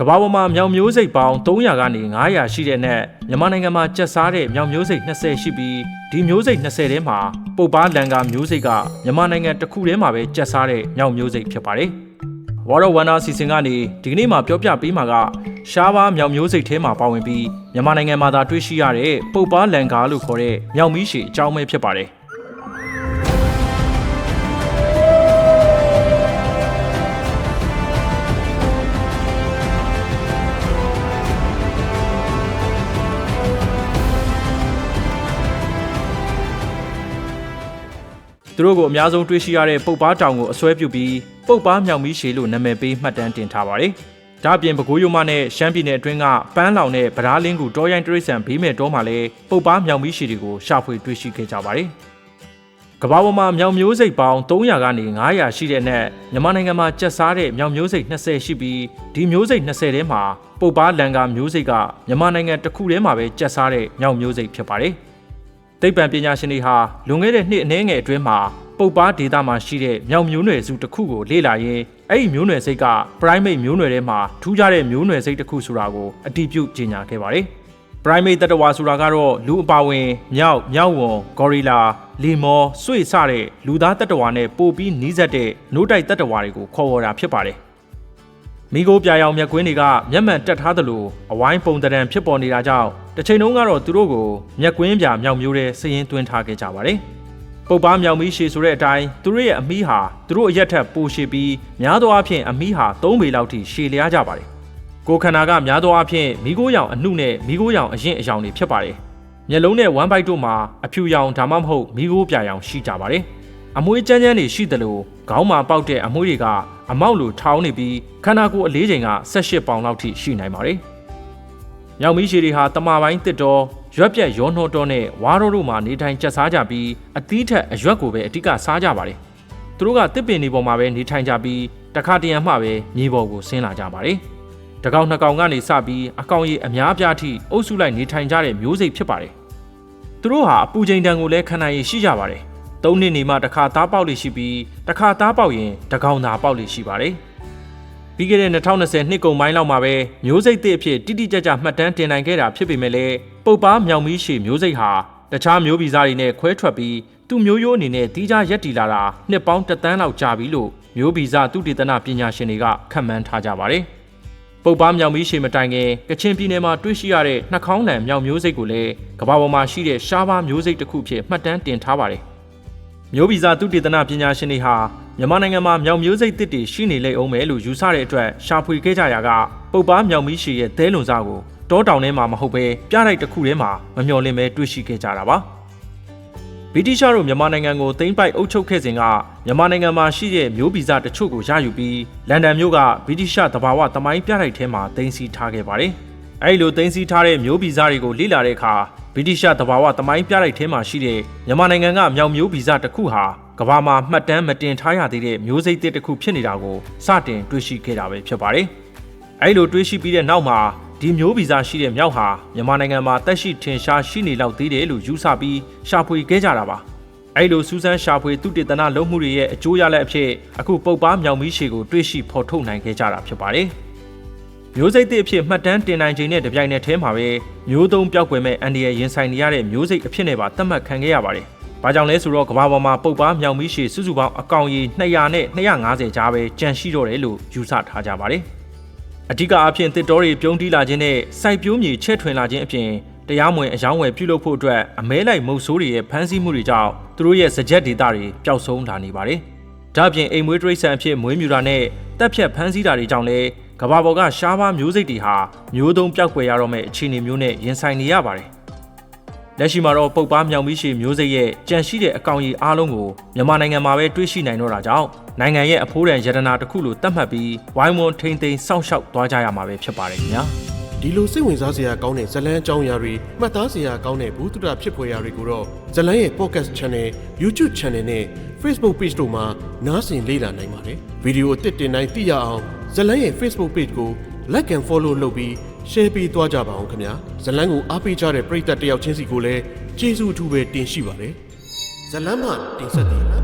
ကမ္ဘာပေါ်မှာမြောင်မျိုးစိတ်ပေါင်း300ကနေ900ရှိတဲ့နဲ့မြန်မာနိုင်ငံမှာကျက်စားတဲ့မြောင်မျိုးစိတ်20ရှိပြီးဒီမျိုးစိတ်20ထဲမှာပုပ်ပားလန်ကာမျိုးစိတ်ကမြန်မာနိုင်ငံတစ်ခုထဲမှာပဲကျက်စားတဲ့မြောင်မျိုးစိတ်ဖြစ်ပါတယ်။ War of Wonder စီစဉ်ကနေဒီကနေ့မှာပြောပြပေးမှာကရှားပါမြောင်မျိုးစိတ်ထဲမှာပါဝင်ပြီးမြန်မာနိုင်ငံမှာသာတွေ့ရှိရတဲ့ပုပ်ပားလန်ကာလို့ခေါ်တဲ့မြောင်မီးရှည်အကြောင်းပဲဖြစ်ပါတယ်။ သူတို့ကိုအများဆုံးတွေ့ရှိရတဲ့ပုပ်ပားတောင်ကိုအစွဲပြုပြီးပုပ်ပားမြောင်မီးရှည်လို့နာမည်ပေးမှတ်တမ်းတင်ထားပါတယ်။ဒါ့အပြင်ပဲခူးရိုးမနဲ့ရှမ်းပြည်နယ်အတွင်းကပန်းလောင်နဲ့ဗဓာလင်းကူတောရိုင်းတရိတ်ဆန်ဘေးမဲ့တောမှာလည်းပုပ်ပားမြောင်မီးရှည်တွေကိုရှာဖွေတွေ့ရှိခဲ့ကြပါတယ်။ကမ္ဘာပေါ်မှာမြောင်မျိုးစိတ်ပေါင်း300ကနေ900ရှိတဲ့နဲ့မြန်မာနိုင်ငံမှာကျက်စားတဲ့မြောင်မျိုးစိတ်20ရှိပြီးဒီမျိုးစိတ်20ထဲမှာပုပ်ပားလန်ကာမျိုးစိတ်ကမြန်မာနိုင်ငံတစ်ခုထဲမှာပဲကျက်စားတဲ့မြောင်မျိုးစိတ်ဖြစ်ပါတယ်။ သိပ္ပံပညာရှင်တွေဟာလွန်ခဲ့တဲ့နှစ်အနည်းငယ်အတွင်းမှာပုပ်ပားဒေတာမှာရှိတဲ့မြောင်မျိုးနွယ်စုတစ်ခုကိုလေ့လာရင်းအဲ့ဒီမျိုးနွယ်စိတ်က primate မျိုးနွယ်ထဲမှာထူးခြားတဲ့မျိုးနွယ်စိတ်တစ်ခုဆိုတာကိုအတည်ပြုကြေညာခဲ့ပါတယ်။ primate တတဝါဆိုတာကတော့လူအပါဝင်မြောက်မြောက်ဝံဂေါ်ရီလာလီမောဆွေစတဲ့လူသားတတဝါနဲ့ပိုပြီးနီးစပ်တဲ့နိုးတိုက်တတဝါတွေကိုခေါ်ဝေါ်တာဖြစ်ပါတယ်။ မိโกပြာရောင်မြက်ကွင်းတွေကမျက်မှန်တက်ထားသလိုအဝိုင်းပုံတံဖြစ်ပေါ်နေတာကြောင့်တစ်ချိန်လုံးကတော့သူတို့ကိုမျက်ကွင်းပြာမြောင်မျိုးတဲ့စည်ရင်သွင်းထားခဲ့ကြပါတယ်။ပုပ်ပားမြောင်မီးရှည်ဆိုတဲ့အတိုင်းသူတို့ရဲ့အမီးဟာသူတို့အရက်ထက်ပိုရှည်ပြီးများသောအားဖြင့်အမီးဟာ3ပေလောက်ထိရှည်လျားကြပါတယ်။ကိုယ်ခန္ဓာကများသောအားဖြင့်မိโกရောင်အနှုနဲ့မိโกရောင်အရင်အယောင်တွေဖြစ်ပါတယ်။မျက်လုံးနဲ့ဝမ်းပိုက်တို့မှာအဖြူရောင်ဒါမှမဟုတ်မိโกပြာရောင်ရှိကြပါတယ်။ အမွှေးကြမ်းကြမ်းတွေရှိသလိုခေါင်းမှာပေါက်တဲ့အမွှေးတွေကအမောက်လိုထောင်းနေပြီးခန္ဓာကိုယ်အလေးချိန်က18ပေါင်လောက်ထိရှိနိုင်ပါတယ်။မြောင်မီးရှည်တွေဟာတမပိုင်းတစ်တော်ရွက်ပြက်ရောနှောတော်နဲ့ဝါရိုးတို့မှာနေထိုင်ကျက်စားကြပြီးအသီးထက်အရွက်ကိုပဲအဓိကစားကြပါတယ်။သူတို့ကတစ်ပင်တွေပေါ်မှာပဲနေထိုင်ကြပြီးတခါတရံမှပဲမြေပေါ်ကိုဆင်းလာကြပါတယ်။တကောင်နှစ်ကောင်ကနေစပြီးအကောင်ကြီးအများအပြားထိအုပ်စုလိုက်နေထိုင်ကြတဲ့မျိုးစိတ်ဖြစ်ပါတယ်။သူတို့ဟာအပူချိန်တန်ကိုလည်းခံနိုင်ရရှိကြပါတယ်။ သုံးနှစ်နေမှတစ်ခါသားပေါက်လိရှိပြီးတစ်ခါသားပေါက်ရင်တကောင်သာပေါက်လိရှိပါတယ်။ပြီးခဲ့တဲ့2020နှစ်ကုန်ပိုင်းလောက်မှာပဲမျိုးစိတ်သစ်အဖြစ်တိတိကျကျမှတ်တမ်းတင်နိုင်ခဲ့တာဖြစ်ပေမဲ့လည်းပုပ်ပားမြောင်မီးရှည်မျိုးစိတ်ဟာတခြားမျိုးဗီဇတွေနဲ့ခွဲထွက်ပြီးသူ့မျိုးရိုးအနေနဲ့တီးခြားရက်တီလာတာနှစ်ပေါင်းတစ်သန်းလောက်ကြာပြီလို့မျိုးဗီဇသူတေသနပညာရှင်တွေကခန့်မှန်းထားကြပါတယ်။ပုပ်ပားမြောင်မီးရှည်မတိုင်ခင်ကချင်ပြည်နယ်မှာတွေ့ရှိရတဲ့နှာခေါင်းလန်မြောင်မျိုးစိတ်ကိုလည်းကမ္ဘာပေါ်မှာရှိတဲ့ရှားပါးမျိုးစိတ်တစ်ခုဖြစ်မှတ်တမ်းတင်ထားပါတယ်။ မျိုးဗီဇသုတေသနပညာရှင်တွေဟာမြန်မာနိုင်ငံမှာမြောင်မျိုးစိတ်တစ်တွေရှိနေလိမ့်အောင်မယ်လို့ယူဆတဲ့အတွက်ရှာဖွေခဲ့ကြရာကပုပ်ပားမြောင်မီးရှည်ရဲ့သဲလွန်စားကိုတောတောင်ထဲမှာမဟုတ်ပဲပြတိုက်တစ်ခုထဲမှာမမျှော်လင့်ပဲတွေ့ရှိခဲ့ကြတာပါဗြိတိရှတို့မြန်မာနိုင်ငံကိုသိမ်းပိုက်အုပ်ချုပ်ခဲ့စဉ်ကမြန်မာနိုင်ငံမှာရှိတဲ့မျိုးဗီဇတချို့ကိုရယူပြီးလန်ဒန်မြို့ကဗြိတိရှသဘာဝသမိုင်းပြတိုက်ထဲမှာသိမ်းဆည်းထားခဲ့ပါတယ် အဲဒီလိုသိမ်းဆည်းထားတဲ့မျိုးဗီဇတွေကိုလေ့လာတဲ့အခါဗြိတိရှသဘာဝသမိုင်းပြတိုက်ထဲမှာရှိတဲ့မြန်မာနိုင်ငံကမြောင်မျိုးဗီဇတစ်ခုဟာကမ္ဘာမှာမှတ်တမ်းမတင်ထားရသေးတဲ့မျိုးစိတ်တစ်တစ်ခုဖြစ်နေတာကိုစတင်တွေ့ရှိခဲ့တာပဲဖြစ်ပါတယ်။အဲဒီလိုတွေ့ရှိပြီးတဲ့နောက်မှာဒီမျိုးဗီဇရှိတဲ့မြောက်ဟာမြန်မာနိုင်ငံမှာတက်ရှိထင်ရှားရှိနေလောက်သေးတယ်လို့ယူဆပြီးရှာဖွေခဲ့ကြတာပါ။အဲဒီလိုစူးစမ်းရှာဖွေသူတေသနလုပ်မှုတွေရဲ့အကျိုးရလဒ်အဖြစ်အခုပုပ်ပားမြောင်မီးရှည်ကိုတွေ့ရှိဖော်ထုတ်နိုင်ခဲ့ကြတာဖြစ်ပါတယ်။ မျိုးစိတ်သစ်အဖြစ်မှတ်တမ်းတင်နိုင်ခြင်းနဲ့တပြိုင်နက်တည်းမှာပဲမျိုးသုံးပျောက်ကွယ်မဲ့အန်ဒီရဲ့ရင်ဆိုင်နေရတဲ့မျိုးစိတ်အဖြစ်နဲ့ပါသတ်မှတ်ခံခဲ့ရပါတယ်။ဘာကြောင့်လဲဆိုတော့ကမ္ဘာပေါ်မှာပုပ်ပားမြောင်မီးရှည်စုစုပေါင်းအကောင်ရေ200နဲ့250ကြားပဲကျန်ရှိတော့တယ်လို့ယူဆထားကြပါတယ်။အဓိကအားဖြင့်တစ်တော်တွေပြုံးတီးလာခြင်းနဲ့စိုက်ပျိုးမြေချဲ့ထွင်လာခြင်းအပြင်တရားမဝင်အယောင်းဝယ်ပြုလုပ်ဖို့အတွက်အမဲလိုက်မုတ်ဆိုးတွေရဲ့ဖမ်းဆီးမှုတွေကြောင့်သူတို့ရဲ့စကြက်ဒေတာတွေပျောက်ဆုံးလာနေပါတယ်။ဒါ့အပြင်အိမ်မွေးတိရစ္ဆာန်အဖြစ်မွေးမြူတာနဲ့တက်ဖြတ်ဖမ်းဆီးတာတွေကြောင့်လည်း ကမ္ဘာပေါ်ကရှားပါးမျိုးစိတ်တွေဟာမျိုးသုံးပျောက်ကွယ်ရတော့မဲ့အခြေအနေမျိုးနဲ့ရင်ဆိုင်နေရပါတယ်။လက်ရှိမှာတော့ပုပ်ပားမြောင်မီးရှည်မျိုးစိတ်ရဲ့ကြန့်ရှိတဲ့အကောင်ကြီးအားလုံးကိုမြန်မာနိုင်ငံမှာပဲတွေ့ရှိနိုင်တော့တာကြောင့်နိုင်ငံရဲ့အဖိုးတန်ရတနာတစ်ခုလိုသတ်မှတ်ပြီးဝိုင်းဝန်းထိမ့်သိမ်းစောင့်ရှောက်သွားကြရမှာပဲဖြစ်ပါတယ်ခင်ဗျာ။ဒီလိုစိတ်ဝင်စားစရာကောင်းတဲ့ဇလန်းအကြောင်းအရာတွေမှတ်သားစရာကောင်းတဲ့ဘူးတုဒဖြစ်ဖွယ်ရာတွေကိုတော့ဇလန်းရဲ့ podcast channel YouTube channel နဲ့ Facebook page တို့မှာနားဆင်လေ့လာနိုင်ပါတယ်ဗီဒီယိုအသစ်တင်တိုင်းသိရအောင်ဇလန်းရဲ့ Facebook page ကို like and follow လုပ်ပြီး share ပေးသွားကြပါအောင်ခင်ဗျာဇလန်းကိုအားပေးကြတဲ့ပရိသတ်တယောက်ချင်းစီကိုလည်းကျေးဇူးအထူးပဲတင်ရှိပါတယ်ဇလန်းမှတင်ဆက်တယ်